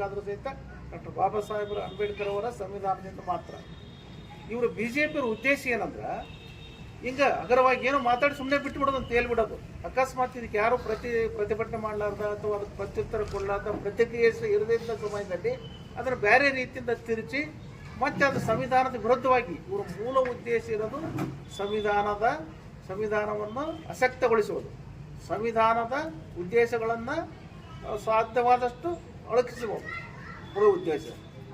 ಉಳಿಬೇಕಾದ್ರೂ ಸಹಿತ ಡಾಕ್ಟರ್ ಬಾಬಾ ಸಾಹೇಬರ ಅಂಬೇಡ್ಕರ್ ಅವರ ಸಂವಿಧಾನದಿಂದ ಮಾತ್ರ. ಇವರು ಬಿ ಜೆ ಪಿಯವ್ರ ಉದ್ದೇಶ ಏನಂದ್ರೆ, ಹಿಂಗ ಅಗರವಾಗಿ ಏನೋ ಮಾತಾಡಿ ಸುಮ್ಮನೆ ಬಿಟ್ಬಿಡೋದು ಅಂತ ಹೇಳ್ಬಿಡೋದು. ಅಕಸ್ಮಾತ್ ಇದಕ್ಕೆ ಯಾರು ಪ್ರತಿ, ಪ್ರತಿಭಟನೆ ಮಾಡಲಾರ್ದ ಅಥವಾ ಅದಕ್ಕೆ ಪ್ರತ್ಯುತ್ತರ ಕೊಡಲಾರ್ದ ಪ್ರತಿಕ್ರಿಯೆ ಇರದಿದ್ದ ಸಮಯದಲ್ಲಿ ಅದನ್ನು ಬೇರೆ ರೀತಿಯಿಂದ ತಿರುಚಿ ಮತ್ತೆ ಅದು ಸಂವಿಧಾನದ ವಿರುದ್ಧವಾಗಿ ಇವರ ಮೂಲ ಉದ್ದೇಶ ಇರೋದು ಸಂವಿಧಾನದ, ಸಂವಿಧಾನವನ್ನು ಅಸಕ್ತಗೊಳಿಸುವುದು ಸಂವಿಧಾನದ ಉದ್ದೇಶಗಳನ್ನು ಸಾಧ್ಯವಾದಷ್ಟು ಅಳಕಿಸುವುದು ಬರೋ ಉದ್ದೇಶ.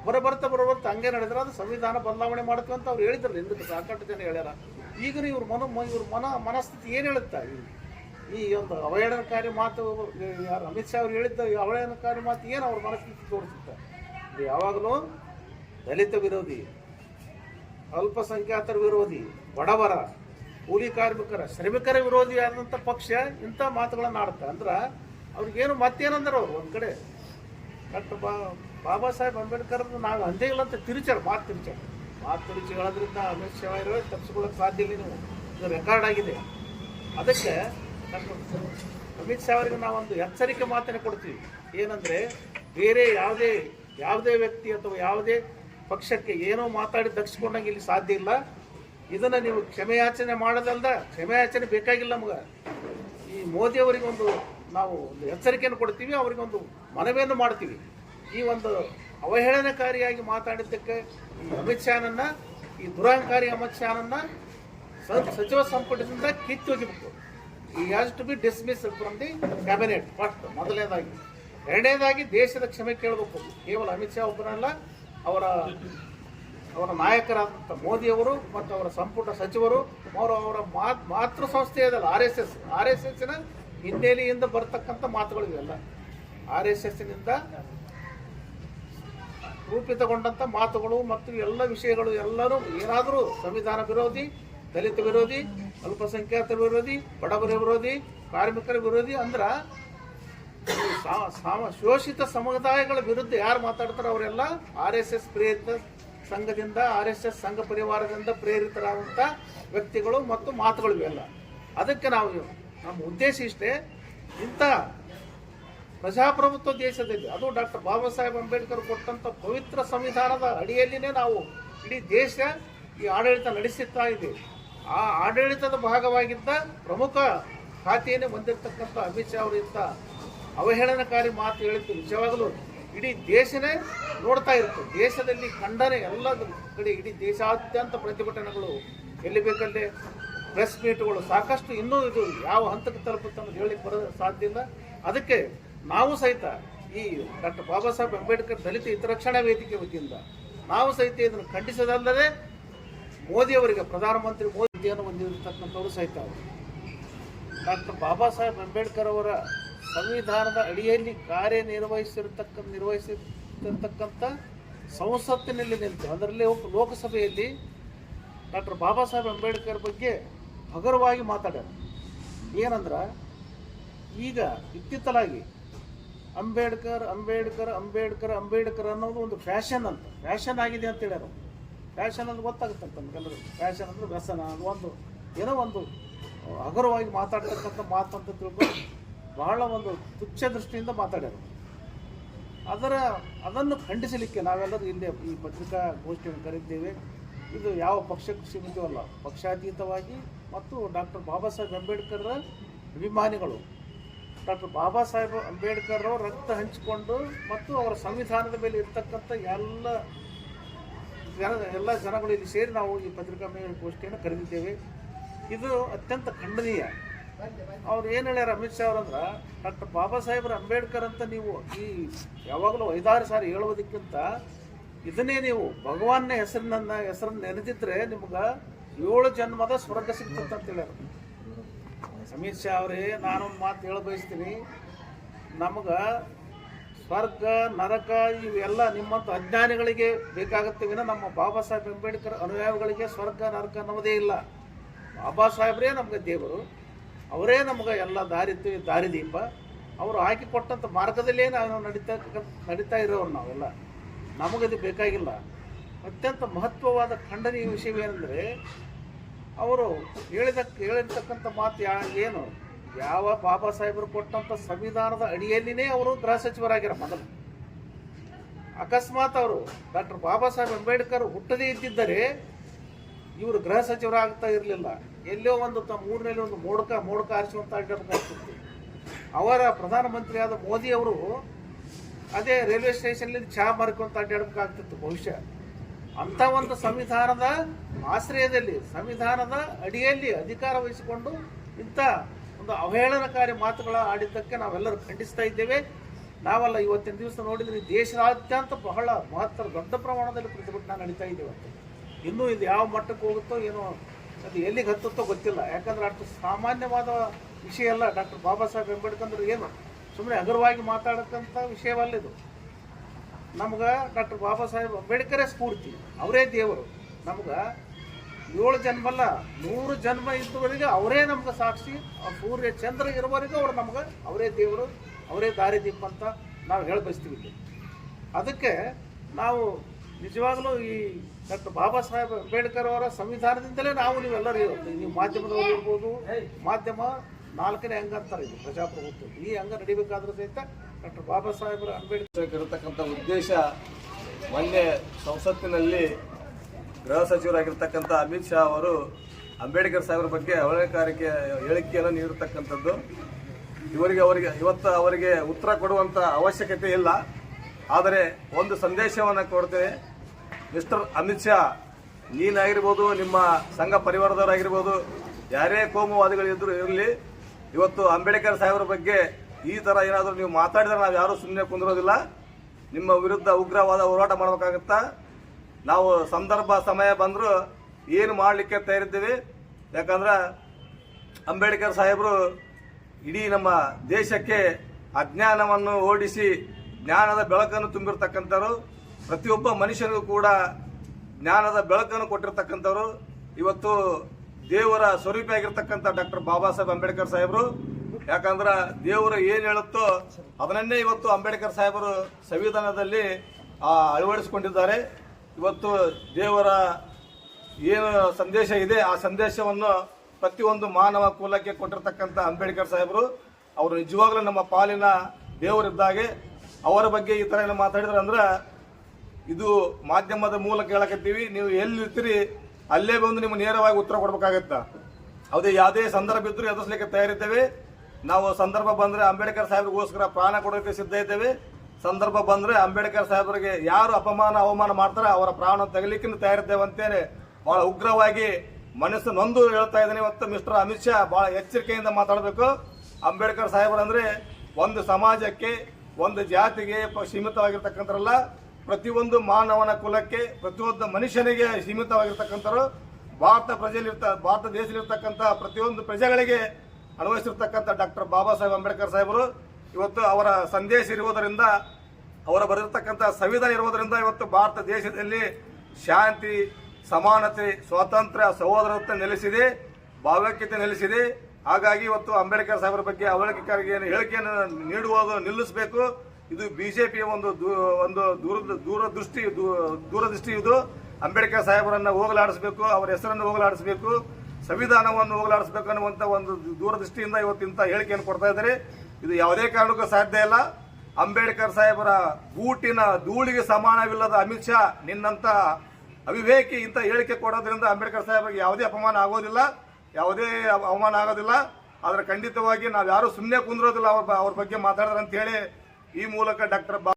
ಬರ ಬರ್ತಾ ಬರೋ ಬರ್ತಾ ಹಂಗೆ ನಡೆದ್ರೆ ಅದು ಸಂವಿಧಾನ ಬದಲಾವಣೆ ಮಾಡ್ತೀವಿ ಅಂತ ಅವ್ರು ಹೇಳಿದ್ರು ಹಿಂದಕ್ಕೆ ಸಾಕಷ್ಟು ಜನ ಹೇಳ್ಯಾರ. ಈಗಲೂ ಇವ್ರ ಮನ ಇವ್ರ ಮನ, ಮನಸ್ಥಿತಿ ಏನು ಹೇಳುತ್ತಾ? ಈ- ಒಂದು ಅವಹೇಳನಕಾರಿ ಮಾತು ಯಾರು ಅಮಿತ್ ಶಾ ಅವ್ರು ಹೇಳಿದ್ದ ಅವಹೇಳನಕಾರಿ ಮಾತು ಏನು ಅವ್ರ ಮನಸ್ಥಿತಿ ತೋರಿಸುತ್ತೆ? ಇದು ಯಾವಾಗಲೂ ದಲಿತ ವಿರೋಧಿ, ಅಲ್ಪಸಂಖ್ಯಾತರ ವಿರೋಧಿ, ಬಡವರ, ಕೂಲಿ ಕಾರ್ಮಿಕರ, ಶ್ರಮಿಕರ ವಿರೋಧಿ ಆದಂಥ ಪಕ್ಷ ಇಂಥ ಮಾತುಗಳನ್ನು ಆಡುತ್ತೆ ಅಂದ್ರೆ ಅವ್ರಿಗೇನು ಮತ್ತೇನಂದ್ರೆ ಅವ್ರು ಒಂದು ಕಡೆ ಡಾಕ್ಟರ್ ಬಾ, ಬಾಬಾ ಸಾಹೇಬ್ ಅಂಬೇಡ್ಕರ್ ನಾವು ಅಂದೇ ಇಲ್ಲ ಅಂತ ತಿರುಚಾರ ಮಾತು ತಿರುಚಾರ ಮಾತು ತಿರುಚಿ ಹೇಳೋದ್ರಿಂದ ಅಮಿತ್ ಶಾ ಇರೋ ತಪ್ಪಿಸ್ಕೊಳ್ಳೋಕೆ ಸಾಧ್ಯ ಇಲ್ಲ ನೀವು ಇದು ರೆಕಾರ್ಡ್ ಆಗಿದೆ. ಅದಕ್ಕೆ ಅಮಿತ್ ಶಾ ಅವರಿಗೆ ನಾವೊಂದು ಎಚ್ಚರಿಕೆ ಮಾತನ್ನು ಕೊಡ್ತೀವಿ. ಏನಂದರೆ, ಬೇರೆ ಯಾವುದೇ ಯಾವುದೇ ವ್ಯಕ್ತಿ ಅಥವಾ ಯಾವುದೇ ಪಕ್ಷಕ್ಕೆ ಏನೋ ಮಾತಾಡಿ ದಕ್ಷಿಕೊಂಡಂಗೆ ಇಲ್ಲಿ ಸಾಧ್ಯ ಇಲ್ಲ. ಇದನ್ನು ನೀವು ಕ್ಷಮೆಯಾಚನೆ ಮಾಡೋದಲ್ದ, ಕ್ಷಮೆಯಾಚನೆ ಬೇಕಾಗಿಲ್ಲ ನಮ್ಗೆ. ಈ ಮೋದಿಯವರಿಗೊಂದು ನಾವು ಒಂದು ಎಚ್ಚರಿಕೆಯನ್ನು ಕೊಡ್ತೀವಿ ಅವರಿಗೆ ಒಂದು ಮನವಿಯನ್ನು ಮಾಡ್ತೀವಿ. ಈ ಒಂದು ಅವಹೇಳನಕಾರಿಯಾಗಿ ಮಾತಾಡಿದ್ದಕ್ಕೆ ಈ ಅಮಿತ್ ಶಾನನ್ನ, ಈ ದುರಹಂಕಾರಿ ಅಮಿತ್ ಶಾನನ್ನ ಸಚಿವ ಸಂಪುಟದಿಂದ ಕಿತ್ತೊಗಿಬೇಕು ಈ has to be dismiss from the cabinet first ಮೊದಲನೇದಾಗಿ. ಎರಡನೇದಾಗಿ ದೇಶದ ಕ್ಷಮೆ ಕೇಳಬೇಕು. ಕೇವಲ ಅಮಿತ್ ಶಾ ಒಬ್ಬರಲ್ಲ ಅವರ ಅವರ ನಾಯಕರಾದಂಥ ಮೋದಿಯವರು ಮತ್ತು ಅವರ ಸಂಪುಟ ಸಚಿವರು, ಅವರು ಅವರ ಮಾತ್ ಸಂಸ್ಥೆ R S S. R S ಎಸ್ಸಿನ ಹಿನ್ನೆಲೆಯಿಂದ ಬರ್ತಕ್ಕಂಥ ಮಾತುಗಳು ಇವೆಲ್ಲ. ಆರ್ ಎಸ್ ಎಸ್ನಿಂದ ರೂಪಿತಗೊಂಡಂಥ ಮಾತುಗಳು ಮತ್ತು ಎಲ್ಲ ವಿಷಯಗಳು ಎಲ್ಲರೂ ಏನಾದರೂ ಸಂವಿಧಾನ ವಿರೋಧಿ, ದಲಿತ ವಿರೋಧಿ ಅಲ್ಪಸಂಖ್ಯಾತರ ವಿರೋಧಿ, ಬಡವರ ವಿರೋಧಿ, ಕಾರ್ಮಿಕರ ವಿರೋಧಿ ಅಂದ್ರೆ ಶೋಷಿತ ಸಮುದಾಯಗಳ ವಿರುದ್ಧ ಯಾರು ಮಾತಾಡ್ತಾರೋ ಅವರೆಲ್ಲ ಆರ್ ಎಸ್ ಎಸ್ ಪ್ರೇರಿತ ಸಂಘದಿಂದ, ಆರ್ ಎಸ್ ಎಸ್ ಸಂಘ ಪರಿವಾರದಿಂದ ಪ್ರೇರಿತರಾದಂಥ ವ್ಯಕ್ತಿಗಳು ಮತ್ತು ಮಾತುಗಳು ಇವೆಲ್ಲ. ಅದಕ್ಕೆ ನಾವು ನಮ್ಮ ಉದ್ದೇಶ ಇಷ್ಟೇ, ಇಂಥ ಪ್ರಜಾಪ್ರಭುತ್ವ ದೇಶದಲ್ಲಿ, ಅದು ಡಾಕ್ಟರ್ ಬಾಬಾ ಸಾಹೇಬ್ ಅಂಬೇಡ್ಕರ್ ಕೊಟ್ಟಂಥ ಪವಿತ್ರ ಸಂವಿಧಾನದ ಅಡಿಯಲ್ಲಿನೇ ನಾವು ಇಡೀ ದೇಶ ಈ ಆಡಳಿತ ನಡೆಸುತ್ತಾ ಇದೆ. ಆ ಆಡಳಿತದ ಭಾಗವಾಗಿದ್ದ ಪ್ರಮುಖ ಖಾತೆಯನ್ನೇ ಹೊಂದಿರತಕ್ಕಂಥ ಅಮಿತ್ ಶಾ ಅವರಿಂದ ಅವಹೇಳನಕಾರಿ ಮಾತು ಹೇಳಿದ್ದು ನಿಜವಾಗಲೂ ಇಡೀ ದೇಶನೇ ನೋಡ್ತಾ ಇರುತ್ತೆ. ದೇಶದಲ್ಲಿ ಖಂಡನೆ ಎಲ್ಲ ಕಡೆ ಇಡೀ ದೇಶಾದ್ಯಂತ ಪ್ರತಿಭಟನೆಗಳು ಎಲ್ಲಿ ಬೇಕಲ್ಲಿ ಪ್ರೆಸ್ ಮೀಟ್ಗಳು ಸಾಕಷ್ಟು ಇನ್ನೂ ಇದು ಯಾವ ಹಂತಕ್ಕೆ ತಲುಪುತ್ತೆ ಅನ್ನೋದು ಹೇಳಿ ಬರೋದು ಸಾಧ್ಯ ಇಲ್ಲ ಅದಕ್ಕೆ ನಾವು ಸಹಿತ ಈ ಡಾಕ್ಟರ್ ಬಾಬಾ ಸಾಹೇಬ್ ಅಂಬೇಡ್ಕರ್ ದಲಿತ ಹಿತರಕ್ಷಣಾ ವೇದಿಕೆ ವತಿಯಿಂದ ನಾವು ಸಹಿತ ಇದನ್ನು ಖಂಡಿಸೋದಲ್ಲದೆ ಮೋದಿಯವರಿಗೆ ಪ್ರಧಾನಮಂತ್ರಿ ಮೋದಿಯನ್ನು ಹೊಂದಿರತಕ್ಕಂಥವರು ಸಹಿತ ಅವರು. ಡಾಕ್ಟರ್ ಬಾಬಾ ಸಾಹೇಬ್ ಅಂಬೇಡ್ಕರ್ ಅವರ ಸಂವಿಧಾನದ ಅಡಿಯಲ್ಲಿ ಕಾರ್ಯನಿರ್ವಹಿಸಿರ್ತಕ್ಕ ನಿರ್ವಹಿಸಿರ್ತಕ್ಕಂಥ ಸಂಸತ್ತಿನಲ್ಲಿ ನಿಂತು, ಅದರಲ್ಲಿ ಲೋಕ- ಲೋಕಸಭೆಯಲ್ಲಿ ಡಾಕ್ಟರ್ ಬಾಬಾ ಸಾಹೇಬ್ ಅಂಬೇಡ್ಕರ್ ಬಗ್ಗೆ ಹಗುರವಾಗಿ ಮಾತಾಡ್ಯಾರ ಏನಂದ್ರೆ, ಈಗ ಇತ್ತಿತ್ತಲಾಗಿ ಅಂಬೇಡ್ಕರ್ ಅಂಬೇಡ್ಕರ್ ಅಂಬೇಡ್ಕರ್ ಅಂಬೇಡ್ಕರ್ ಅನ್ನೋದು ಒಂದು ಫ್ಯಾಷನ್ ಅಂತ. ಫ್ಯಾಷನ್ ಆಗಿದೆ ಅಂತ ಹೇಳ್ಯಾರ ಫ್ಯಾಷನ್ ಅಂದ್ರೆ ಗೊತ್ತಾಗುತ್ತೆ ನಮಗೆಲ್ಲರೂ ಫ್ಯಾಷನ್ ಅಂದ್ರೆ ವ್ಯಸನ ಅನ್ನೋ ಒಂದು, ಏನೋ ಒಂದು ಹಗುರವಾಗಿ ಮಾತಾಡ್ತಕ್ಕಂಥ ಮಾತು ಅಂತ ತಿಳ್ಕೊಂಡು ಬಹಳ ಒಂದು ತುಚ್ಛ ದೃಷ್ಟಿಯಿಂದ ಮಾತಾಡ್ಯಾರ ಅದರ, ಅದನ್ನು ಖಂಡಿಸಲಿಕ್ಕೆ ನಾವೆಲ್ಲರೂ ಇಲ್ಲಿ ಈ ಪತ್ರಿಕಾ ಗೋಷ್ಠಿಯನ್ನು ಕರೆದಿದ್ದೇವೆ ಇದು ಯಾವ ಪಕ್ಷಕ್ಕೂ ಸೀಮಿತವಲ್ಲ ಪಕ್ಷಾತೀತವಾಗಿ ಮತ್ತು ಡಾಕ್ಟರ್ ಬಾಬಾ ಸಾಹೇಬ್ ಅಂಬೇಡ್ಕರ್ ಅಭಿಮಾನಿಗಳು. ಡಾಕ್ಟರ್ ಬಾಬಾ ಸಾಹೇಬ್ ಅಂಬೇಡ್ಕರ್ ರಕ್ತ ಹಂಚಿಕೊಂಡು ಮತ್ತು ಅವರ ಸಂವಿಧಾನದ ಮೇಲೆ ಇರ್ತಕ್ಕಂಥ ಎಲ್ಲ ಜನ, ಎಲ್ಲ ಜನಗಳು ಇಲ್ಲಿ ಸೇರಿ ನಾವು ಈ ಪತ್ರಿಕಾ ಗೋಷ್ಠಿಯನ್ನು ಕರೆದಿದ್ದೇವೆ. ಇದು ಅತ್ಯಂತ ಖಂಡನೀಯ. ಅವ್ರು ಏನು ಹೇಳ್ಯಾರ ಅಮಿತ್ ಶಾ ಅವ್ರಂದ್ರೆ ಡಾಕ್ಟರ್ ಬಾಬಾ ಸಾಹೇಬ್ರ ಅಂಬೇಡ್ಕರ್ ಅಂತ ನೀವು ಈ ಯಾವಾಗಲೂ ಐದಾರು ಸಾರಿ ಹೇಳುವುದಕ್ಕಿಂತ ಇದನ್ನೇ ನೀವು ಭಗವಾನ್ನ ಹೆಸರಿನ ಹೆಸರನ್ನ ನೆನೆದಿದ್ರೆ ನಿಮ್ಗೆ ಏಳು ಜನ್ಮದ ಸ್ವರ್ಗ ಸಿಗ್ತಂತ ಹೇಳ್ಯಾರ. ಅಮಿತ್ ಶಾ ಅವರೇ ನಾನೊಂದು ಮಾತು ಹೇಳ ಬಯಸ್ತೀನಿ. ನಮ್ಗೆ ಸ್ವರ್ಗ, ನರಕ ಇವೆಲ್ಲ ನಿಮ್ಮಂಥ ಅಜ್ಞಾನಿಗಳಿಗೆ ಬೇಕಾಗುತ್ತೆ ವಿನ ನಮ್ಮ ಬಾಬಾ ಸಾಹೇಬ್ ಅಂಬೇಡ್ಕರ್ ಅನುಯಾಯಿಗಳಿಗೆ ಸ್ವರ್ಗ, ನರಕ ಅನ್ನೋದೇ ಇಲ್ಲ. ಬಾಬಾ ಸಾಹೇಬ್ರೇ ನಮ್ಗೆ ದೇವರು. ಅವರೇ ನಮ್ಗೆ ಎಲ್ಲ ದಾರಿ ದಾರಿದೀಪ ಅವರು ಹಾಕಿಕೊಟ್ಟಂಥ ಮಾರ್ಗದಲ್ಲೇ ನಾವು ನಡೀತಾ ನಡೀತಾ ಇರೋರು ನಾವೆಲ್ಲ. ನಮಗದು ಬೇಕಾಗಿಲ್ಲ. ಅತ್ಯಂತ ಮಹತ್ವವಾದ ಖಂಡನೀಯ ವಿಷಯವೇನೆಂದರೆ ಅವರು ಹೇಳಿದ ಹೇಳಿರ್ತಕ್ಕಂಥ ಮಾತು ಯಾ ಏನು? ಯಾವ ಬಾಬಾ ಸಾಹೇಬರು ಕೊಟ್ಟಂಥ ಸಂವಿಧಾನದ ಅಡಿಯಲ್ಲಿನೇ ಅವರು ಗೃಹ ಸಚಿವರಾಗಿರ ಮೊದಲು. ಅಕಸ್ಮಾತ್ ಅವರು ಡಾಕ್ಟರ್ ಬಾಬಾ ಸಾಹೇಬ್ ಅಂಬೇಡ್ಕರ್ ಹುಟ್ಟದೇ ಇದ್ದಿದ್ದರೆ ಇವರು ಗೃಹ ಸಚಿವರಾಗ್ತಾ ಇರಲಿಲ್ಲ. ಎಲ್ಲೋ ಒಂದು ತಮ್ಮ ಊರಿನಲ್ಲಿ ಒಂದು ಮೋಡಕ ಮೋಡಕ ಆರಿಸುವಂತ ಅಡ್ಡಬೇಕಾಗ್ತಿತ್ತು ಅವರ ಪ್ರಧಾನಮಂತ್ರಿಯಾದ ಮೋದಿ ಅವರು ಅದೇ ರೈಲ್ವೆ ಸ್ಟೇಷನ್ಲಿ ಚಹಾ ಮಾರ್ಕೊಂತ ಅಡ್ಡಾಡಬೇಕಾಗ್ತಿತ್ತು ಬಹುಶಃ ಅಂಥ ಒಂದು ಸಂವಿಧಾನದ ಆಶ್ರಯದಲ್ಲಿ, ಸಂವಿಧಾನದ ಅಡಿಯಲ್ಲಿ ಅಧಿಕಾರ ವಹಿಸಿಕೊಂಡು ಇಂಥ ಒಂದು ಅವಹೇಳನಕಾರಿ ಮಾತುಗಳ ಆಡಿದ್ದಕ್ಕೆ ನಾವೆಲ್ಲರೂ ಖಂಡಿಸ್ತಾ ಇದ್ದೇವೆ. ನಾವಲ್ಲ ಇವತ್ತಿನ ದಿವಸ ನೋಡಿದ್ರೆ ದೇಶದಾದ್ಯಂತ ಬಹಳ ಮಹತ್ತರ, ದೊಡ್ಡ ಪ್ರಮಾಣದಲ್ಲಿ ಪ್ರತಿಭಟನೆ ನಡೀತಾ ಇದೆ ಇವತ್ತು. ಇನ್ನೂ ಇದು ಯಾವ ಮಟ್ಟಕ್ಕೆ ಹೋಗುತ್ತೋ ಏನೋ ಅದು ಎಲ್ಲಿಗೆ ಹತ್ತುತ್ತೋ ಗೊತ್ತಿಲ್ಲ. ಯಾಕಂದ್ರೆ ಅಷ್ಟು ಸಾಮಾನ್ಯವಾದ ವಿಷಯ ಅಲ್ಲ. ಡಾಕ್ಟರ್ ಬಾಬಾ ಸಾಹೇಬ್ ಅಂಬೇಡ್ಕರ್ ಏನು? ಸುಮ್ಮನೆ ಅಗರವಾಗಿ ಮಾತಾಡಕ್ಕಂಥ ವಿಷಯವಲ್ಲ ಇದು. ನಮ್ಗೆ ಡಾಕ್ಟರ್ ಬಾಬಾ ಸಾಹೇಬ್ ಅಂಬೇಡ್ಕರೇ ಸ್ಫೂರ್ತಿ. ಅವರೇ ದೇವರು. ನಮ್ಗೆ ಏಳು ಜನ್ಮಲ್ಲ ನೂರು ಜನ್ಮ ಇದ್ದವರಿಗೆ ಅವರೇ ನಮ್ಗೆ ಸಾಕ್ಷಿ. ಆ ಸೂರ್ಯ ಚಂದ್ರ ಇರುವವರೆಗೂ ಅವ್ರು ನಮ್ಗೆ ಅವರೇ ದೇವರು ಅವರೇ ದಾರಿದೀಪ ಅಂತ ನಾವು ಹೇಳಿ ಬಯಸ್ತೀವಿ ಇಲ್ಲಿ. ಅದಕ್ಕೆ ನಾವು ನಿಜವಾಗಲೂ ಈ ಡಾಕ್ಟರ್ ಬಾಬಾ ಸಾಹೇಬ್ ಅಂಬೇಡ್ಕರ್ ಅವರ ಸಂವಿಧಾನದಿಂದಲೇ ನಾವು ನೀವೆಲ್ಲರೂ ನೀವು ಮಾಧ್ಯಮದವರು ಇರ್ಬೋದು. ಮಾಧ್ಯಮ ನಾಲ್ಕನೇ ಅಂಗ ಅಂತಾರೆ ಇದು ಪ್ರಜಾಪ್ರಭುತ್ವ. ಈ ಅಂಗ ನಡಿಬೇಕಾದ್ರೂ ಸಹಿತ ಡಾಕ್ಟರ್ ಬಾಬಾ ಸಾಹೇಬ್ ಅಂಬೇಡ್ಕರ್ ಇರತಕ್ಕಂಥ ಉದ್ದೇಶ ಮೊನ್ನೆ ಸಂಸತ್ತಿನಲ್ಲಿ ಗೃಹ ಸಚಿವರಾಗಿರ್ತಕ್ಕಂಥ ಅಮಿತ್ ಶಾ ಅವರು ಅಂಬೇಡ್ಕರ್ ಸಾಹೇಬರ ಬಗ್ಗೆ ಅವಳಕಾರಿಕೆ ಹೇಳಿಕೆಯನ್ನು ನೀಡಿರ್ತಕ್ಕಂಥದ್ದು. ಇವರಿಗೆ ಅವರಿಗೆ ಇವತ್ತು ಅವರಿಗೆ ಉತ್ತರ ಕೊಡುವಂಥ ಅವಶ್ಯಕತೆ ಇಲ್ಲ. ಆದರೆ ಒಂದು ಸಂದೇಶವನ್ನು ಕೊಡ್ತೇನೆ. ಮಿಸ್ಟರ್ ಅಮಿತ್ ಶಾ, ನೀನಾಗಿರ್ಬೋದು, ನಿಮ್ಮ ಸಂಘ ಪರಿವಾರದವರಾಗಿರ್ಬೋದು, ಯಾರೇ ಕೋಮುವಾದಿಗಳಿದ್ರು ಇರಲಿ, ಇವತ್ತು ಅಂಬೇಡ್ಕರ್ ಸಾಹೇಬರ ಬಗ್ಗೆ ಈ ಥರ ಏನಾದರೂ ನೀವು ಮಾತಾಡಿದ್ರೆ ನಾವು ಯಾರೂ ಸುಮ್ಮನೆ ಕುಂದಿರೋದಿಲ್ಲ. ನಿಮ್ಮ ವಿರುದ್ಧ ಉಗ್ರವಾದ ಹೋರಾಟ ಮಾಡಬೇಕಾಗತ್ತಾ. ನಾವು ಸಂದರ್ಭ, ಸಮಯ ಬಂದರೂ ಏನು ಮಾಡಲಿಕ್ಕೆ ತಯಾರಿದ್ದೀವಿ ಯಾಕಂದ್ರೆ ಅಂಬೇಡ್ಕರ್ ಸಾಹೇಬರು ಇಡೀ ನಮ್ಮ ದೇಶಕ್ಕೆ ಅಜ್ಞಾನವನ್ನು ಓಡಿಸಿ ಜ್ಞಾನದ ಬೆಳಕನ್ನು ತುಂಬಿರ್ತಕ್ಕಂಥವ್ರು. ಪ್ರತಿಯೊಬ್ಬ ಮನುಷ್ಯನಿಗೂ ಕೂಡ ಜ್ಞಾನದ ಬೆಳಕನ್ನು ಕೊಟ್ಟಿರ್ತಕ್ಕಂಥವ್ರು. ಇವತ್ತು ದೇವರ ಸ್ವರೂಪಿಯಾಗಿರ್ತಕ್ಕಂಥ ಡಾಕ್ಟರ್ ಬಾಬಾ ಸಾಹೇಬ್ ಅಂಬೇಡ್ಕರ್ ಸಾಹೇಬರು. ಯಾಕಂದ್ರೆ ದೇವರು ಏನು ಹೇಳುತ್ತೋ ಅದನ್ನೇ ಇವತ್ತು ಅಂಬೇಡ್ಕರ್ ಸಾಹೇಬರು ಸಂವಿಧಾನದಲ್ಲಿ ಆ, ಅಳವಡಿಸಿಕೊಂಡಿದ್ದಾರೆ. ಇವತ್ತು ದೇವರ ಏನು ಸಂದೇಶ ಇದೆ ಆ ಸಂದೇಶವನ್ನು ಪ್ರತಿಯೊಂದು ಮಾನವ ಕುಲಕ್ಕೆ ಕೊಟ್ಟಿರ್ತಕ್ಕಂಥ ಅಂಬೇಡ್ಕರ್ ಸಾಹೇಬರು ಅವರು ನಿಜವಾಗ್ಲೂ ನಮ್ಮ ಪಾಲಿನ ದೇವರಿದ್ದಾಗೆ. ಅವರ ಬಗ್ಗೆ ಈ ಥರ ಏನು ಮಾತಾಡಿದ್ರೆ ಅಂದ್ರೆ ಇದು ಮಾಧ್ಯಮದ ಮೂಲಕ ಹೇಳಕತ್ತೀವಿ. ನೀವು ಎಲ್ಲಿರ್ತೀರಿ ಅಲ್ಲೇ ಬಂದು ನಿಮ್ಗೆ ನೇರವಾಗಿ ಉತ್ತರ ಕೊಡ್ಬೇಕಾಗತ್ತ? ಅದೇ ಯಾವುದೇ ಸಂದರ್ಭ ಇದ್ರೂ ಎದುರಿಸಲಿಕ್ಕೆ ತಯಾರಿದ್ದೇವೆ. ನಾವು ಸಂದರ್ಭ ಬಂದ್ರೆ ಅಂಬೇಡ್ಕರ್ ಸಾಹೇಬ್ರಿಗೋಸ್ಕರ ಪ್ರಾಣ ಕೊಡೋಕೆ ಸಿದ್ಧ ಇದ್ದೇವೆ. ಸಂದರ್ಭ ಬಂದ್ರೆ ಅಂಬೇಡ್ಕರ್ ಸಾಹೇಬರಿಗೆ ಯಾರು ಅಪಮಾನ, ಅವಮಾನ ಮಾಡ್ತಾರೆ ಅವರ ಪ್ರಾಣ ತೆಗಲಿಕ್ಕಿಂತ ತಯಾರಿದ್ದೇವೆ ಅಂತೇಳಿ ಬಹಳ ಉಗ್ರವಾಗಿ ಮನಸ್ಸು ನೊಂದು ಹೇಳ್ತಾ ಇದ್ದೇನೆ ಇವತ್ತು ಮಿಸ್ಟರ್ ಅಮಿತ್ ಶಾ ಬಹಳ ಎಚ್ಚರಿಕೆಯಿಂದ ಮಾತಾಡಬೇಕು. ಅಂಬೇಡ್ಕರ್ ಸಾಹೇಬರಂದ್ರೆ ಒಂದು ಸಮಾಜಕ್ಕೆ, ಒಂದು ಜಾತಿಗೆ ಸೀಮಿತವಾಗಿರ್ತಕ್ಕಂಥರಲ್ಲ ಪ್ರತಿಯೊಂದು ಮಾನವನ ಕುಲಕ್ಕೆ, ಪ್ರತಿಯೊಂದು ಮನುಷ್ಯನಿಗೆ ಸೀಮಿತವಾಗಿರ್ತಕ್ಕಂಥವ್ರು. ಭಾರತ ಪ್ರಜೆಯಲ್ಲಿರ್ತ ಭಾರತ ದೇಶದಲ್ಲಿರ್ತಕ್ಕಂಥ ಪ್ರತಿಯೊಂದು ಪ್ರಜೆಗಳಿಗೆ ಅನ್ವಯಿಸಿರ್ತಕ್ಕಂಥ ಡಾಕ್ಟರ್ ಬಾಬಾ ಸಾಹೇಬ್ ಅಂಬೇಡ್ಕರ್ ಸಾಹೇಬರು ಇವತ್ತು ಅವರ ಸಂದೇಶ ಇರುವುದರಿಂದ, ಅವರ ಬರೆದಿರ್ತಕ್ಕಂಥ ಸಂವಿಧಾನ ಇರುವುದರಿಂದ ಇವತ್ತು ಭಾರತ ದೇಶದಲ್ಲಿ ಶಾಂತಿ, ಸಮಾನತೆ, ಸ್ವಾತಂತ್ರ್ಯ, ಸಹೋದರತ್ವ ನೆಲೆಸಿದೆ, ಭಾವೈಕ್ಯತೆ ನೆಲೆಸಿದೆ. ಹಾಗಾಗಿ ಇವತ್ತು ಅಂಬೇಡ್ಕರ್ ಸಾಹೇಬರ ಬಗ್ಗೆ ಅವಳಿಕೆಕಾರಿಗೆ ಏನು ಹೇಳಿಕೆಯನ್ನು ನೀಡುವುದು ನಿಲ್ಲಿಸಬೇಕು. ಇದು ಬಿಜೆಪಿಯ ಒಂದು ಒಂದು ದೂರ, ದೂರದೃಷ್ಟಿ ದೂರದೃಷ್ಟಿ ಇದು. ಅಂಬೇಡ್ಕರ್ ಸಾಹೇಬರನ್ನು ಹೋಗಲಾಡಿಸಬೇಕು, ಅವರ ಹೆಸರನ್ನು ಹೋಗಲಾಡಿಸಬೇಕು. ಸಂವಿಧಾನವನ್ನು ಹೋಗಲಾಡಿಸಬೇಕು ಅನ್ನುವಂಥ ಒಂದು ದೂರದೃಷ್ಟಿಯಿಂದ ಇವತ್ತಿಂತ ಹೇಳಿಕೆಯನ್ನು ಕೊಡ್ತಾ ಇದ್ದಾರೆ. ಇದು ಯಾವುದೇ ಕಾರಣಕ್ಕೂ ಸಾಧ್ಯ ಇಲ್ಲ. ಅಂಬೇಡ್ಕರ್ ಸಾಹೇಬರ ಗೂಟಿನ ಧೂಳಿಗೆ ಸಮಾನವಿಲ್ಲದ ಅಮಿತ್ ಶಾ ನಿನ್ನಂತ ಅವಿವೇಕಿ ಇಂಥ ಹೇಳಿಕೆ ಕೊಡೋದ್ರಿಂದ ಅಂಬೇಡ್ಕರ್ ಸಾಹೇಬರಿಗೆ ಯಾವುದೇ ಅಪಮಾನ ಆಗೋದಿಲ್ಲ. ಯಾವುದೇ ಅವ- ಅವಮಾನ ಆಗೋದಿಲ್ಲ. ಆದರೆ ಖಂಡಿತವಾಗಿ ನಾವು ಯಾರು ಸುಮ್ಮನೆ ಕುಂದಿರೋದಿಲ್ಲ, ಅವ್ರ ಅವ್ರ ಬಗ್ಗೆ ಮಾತಾಡಿದ್ರೆ ಅಂತ ಹೇಳಿ ಈ ಮೂಲಕ ಡಾಕ್ಟರ್